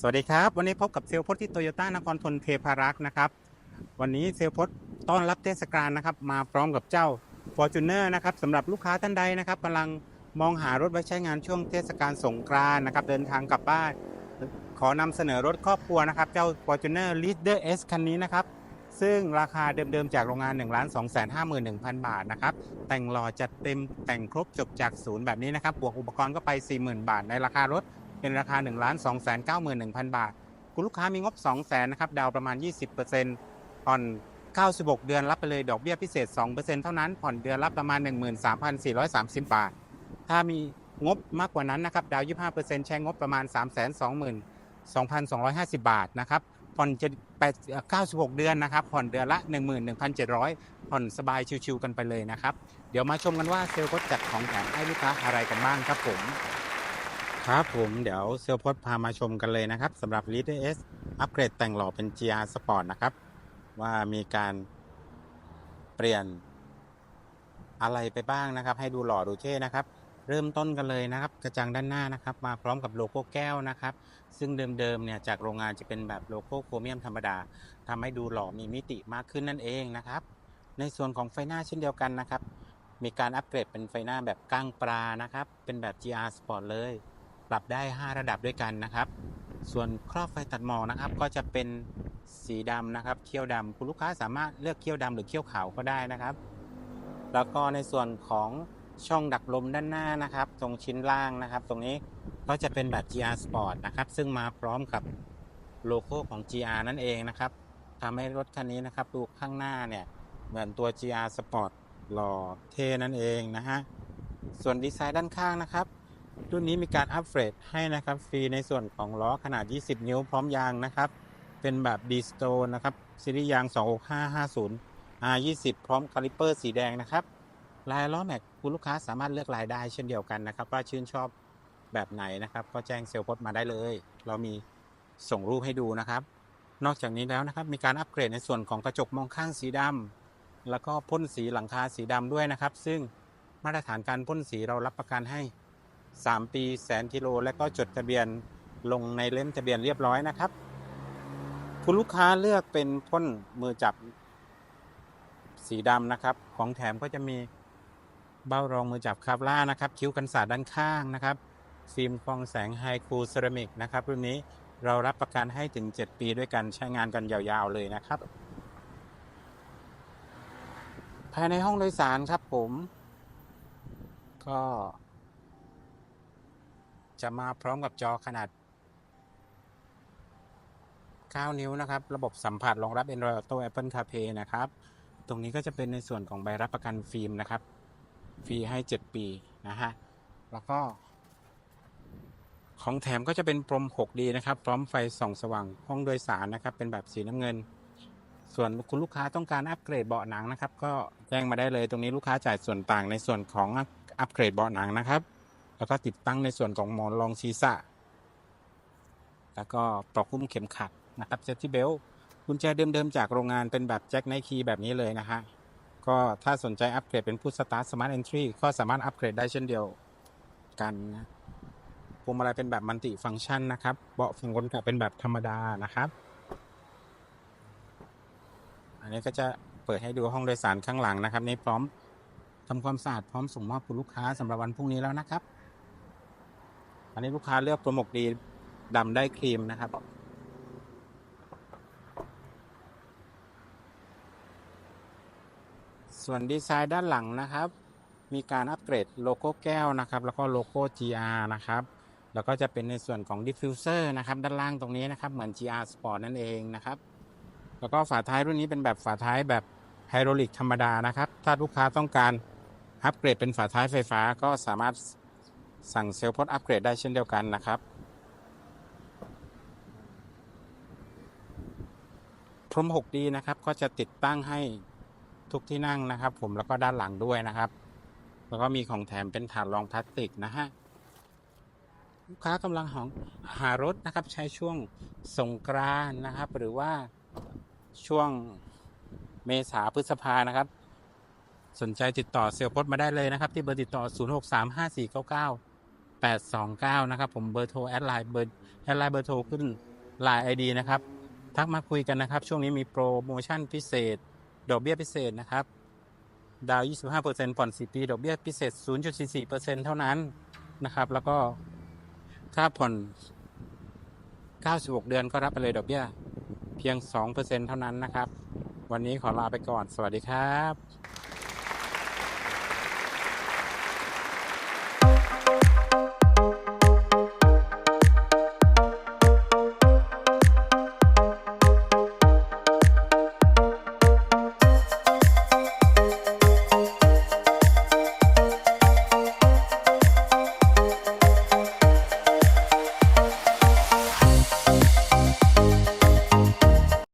สวัสดีครับ วันนี้พบกับเซลล์พจน์ที่โตโยต้านครทนเทพารักษ์นะครับ วันนี้เซลล์พจน์ต้อนรับเทศกาลนะครับ มาพร้อมกับเจ้า f o r t u n e r นะครับสำหรับลูกค้าท่านใดนะครับกำลังมองหารถไว้ใช้งานช่วงเทศกาลสงกรานต์นะครับ เดินทางกลับบ้าน ขอนำเสนอรถครอบครัวนะครับ เจ้า f o r t u n e r Leader S คันนี้นะครับ ซึ่งราคาเดิมๆจากโรงงาน1 2 5 1 0 0 0 บาทนะครับ แต่งหล่อจัดเต็มแต่งครบจบจากศูนย์แบบนี้นะครับบวกอุปกรณ์ก็ไป 40,000 บาทในราคารถ เป็นราคา 1 2 9 1 0 0 0 บาท คุณลูกค้ามีงบ 2 0 0 0 0นนะครับ ดาวประมาณ 20%ผ่อน 96 เดือนรับไปเลยดอกเบี้ยพิเศษ 2%เท่านั้น ผ่อนเดือนละประมาณ 13,430 บาท ถ้ามีงบมากกว่านั้นนะครับ ดาวน์25%ใช้งบประมาณ322,250 บาทนะครับ ผ่อนจะ8 96 เดือนนะครับ ผ่อนเดือนละ 11,700 ผ่อนสบายชิวๆกันไปเลยนะครับ เดี๋ยวมาชมกันว่าเซลล์พจน์จัดของแถมให้ลูกค้าอะไรกันบ้างครับผม ครับผมเดี๋ยวเซลล์พจน์พามาชมกันเลยนะครับสำหรับ l e a d e r S อัปเกรดแต่งหล่อเป็น GR Sport นะครับ ว่ามีการเปลี่ยนอะไรไปบ้างนะครับ ให้ดูหล่อดูเท่นะครับ เริ่มต้นกันเลยนะครับ กระจังด้านหน้านะครับ มาพร้อมกับโลโก้แก้วนะครับ ซึ่งเดิมๆเนี่ยจากโรงงานจะเป็นแบบโลโก้โครเมียมธรรมดาทำให้ดูหล่อมีมิติมากขึ้นนั่นเองนะครับ ในส่วนของไฟหน้าเช่นเดียวกันนะครับ มีการอัปเกรดเป็นไฟหน้าแบบก้างปลานะครับ เป็นแบบ GR Sport เลย รับได้ 5 ระดับด้วยกันนะครับ ส่วนครอบไฟตัดหมอกนะครับ ก็จะเป็นสีดำนะครับเขี้ยวดำคุณลูกค้าสามารถเลือกเขี้ยวดำหรือเขี้ยวขาวก็ได้นะครับ แล้วก็ในส่วนของช่องดักลมด้านหน้านะครับ ตรงชิ้นล่างนะครับ ตรงนี้ก็จะเป็นแบบ GR Sport นะครับ ซึ่งมาพร้อมกับโลโก้ของ GR นั่นเองนะครับทำให้รถคันนี้นะครับดูข้างหน้าเนี่ยเหมือนตัว GR Sport หล่อเท่นั่นเองนะฮะส่วนดีไซน์ด้านข้างนะครับ รุ่นนี้มีการอัปเกรดให้นะครับฟรีในส่วนของล้อขนาด 20 นิ้วพร้อมยางนะครับ เป็นแบบ d s t o n e นะครับซีรีส์ยาง 26550 R20 พร้อมคาลิเปอร์สีแดงนะครับ ลายล้อแม็กคุณลูกค้าสามารถเลือกลายได้เช่นเดียวกันนะครับ ว่าชื่นชอบแบบไหนนะครับ ก็แจ้งเซลล์พจน์มาได้เลย เรามีส่งรูปให้ดูนะครับ นอกจากนี้แล้วนะครับ มีการอัปเกรดในส่วนของกระจกมองข้างสีดำแล้วก็พ่นสีหลังคาสีดำด้วยนะครับ ซึ่งมาตรฐานการพ่นสีเรารับประกันให้ 3 ปีแสนกิโล และก็จดทะเบียนลงในเล่มทะเบียนเรียบร้อยนะครับ คุณลูกค้าเลือกเป็นพ่นมือจับสีดำนะครับ ของแถมก็จะมีเบ้ารองมือจับคาบล่านะครับ คิ้วกันศาสด้านข้างนะครับ ฟิล์มฟองแสงไฮคูเซรามิกนะครับรุ่นนี้เรารับประกันให้ถึง 7 ปีด้วยกันใช้งานกันยาวๆเลยนะครับ ภายในห้องโดยสารครับผม ก็ จะมาพร้อมกับจอขนาด 9 นิ้วนะครับ ระบบสัมผัสรองรับ Android Auto Apple CarPlay นะครับ ตรงนี้ก็จะเป็นในส่วนของใบรับประกันฟิล์มนะครับ ฟรีให้ 7 ปีนะฮะ แล้วก็ของแถมก็จะเป็นพรม 6D นะครับ พร้อมไฟส่องสว่างห้องโดยสารนะครับ เป็นแบบสีน้ำเงิน ส่วนคุณลูกค้าต้องการอัปเกรดเบาะหนังนะครับ ก็แจ้งมาได้เลย ตรงนี้ลูกค้าจ่ายส่วนต่างในส่วนของอัปเกรดเบาะหนังนะครับ แล้วก็ติดตั้งในส่วนของหมอนรองศีรษะ แล้วก็ปลอกหุ้มเข็มขัดนะครับเซฟตี้เบลกุญแจเดิมๆจากโรงงานเป็นแบบแจ็คไนคีแบบนี้เลยนะฮะ ก็ถ้าสนใจอัปเกรดเป็นผู้สตาร์ทสมาร์ทเอนทรีก็สามารถอัปเกรดได้เช่นเดียวกันนะพวงมาลัยเป็นแบบมัลติฟังก์ชันนะครับ เบาะฝั่งคนขับเป็นแบบธรรมดานะครับ อันนี้ก็จะเปิดให้ดูห้องโดยสารข้างหลังนะครับ นี่พร้อมทำความสะอาดพร้อมส่งมอบคุณลูกค้าสำหรับวันพรุ่งนี้แล้วนะครับ อันนี้ลูกค้าเลือกโปรโมกดีดำได้ครีมนะครับ ส่วนดีไซน์ด้านหลังนะครับ มีการอัปเกรดโลโก้แก้วนะครับ แล้วก็โลโก้ GR นะครับ แล้วก็จะเป็นในส่วนของ diffuser นะครับ ด้านล่างตรงนี้นะครับ เหมือน GR Sport นั่นเองนะครับ แล้วก็ฝาท้ายรุ่นนี้เป็นแบบฝาท้ายแบบไฮดรอลิกธรรมดานะครับ ถ้าลูกค้าต้องการอัปเกรดเป็นฝาท้ายไฟฟ้าก็สามารถ สั่งเซลล์พอดอัปเกรดได้เช่นเดียวกันนะครับ พรม 6D นะครับ ก็จะติดตั้งให้ทุกที่นั่งนะครับ ผมแล้วก็ด้านหลังด้วยนะครับ แล้วก็มีของแถมเป็นถาดรองพลาสติกนะฮะลูกค้ากำลังหองหารถนะครับ ใช้ช่วงสงกรานนะครับ หรือว่าช่วงเมษาพฤษภานะครับ สนใจติดต่อเซลล์พจน์มาได้เลยนะครับ ที่เบอร์ติดต่อ 06354999 829 นะครับ ผมเบอร์โทรแอดไลน์เบอร์แอดไลน์เบอร์โทรขึ้นไลน์ไอดีนะครับ ทักมาคุยกันนะครับ ช่วงนี้มีโปรโมชั่นพิเศษ ดอกเบี้ยพิเศษนะครับ ดาว 25%ผ่อน4ปี ดอกเบี้ยพิเศษ 0.44%เท่านั้นนะครับ แล้วก็ถ้าผ่อน 96 เดือนก็รับไปเลยดอกเบี้ยเพียง 2%เท่านั้นนะครับ วันนี้ขอลาไปก่อน สวัสดีครับ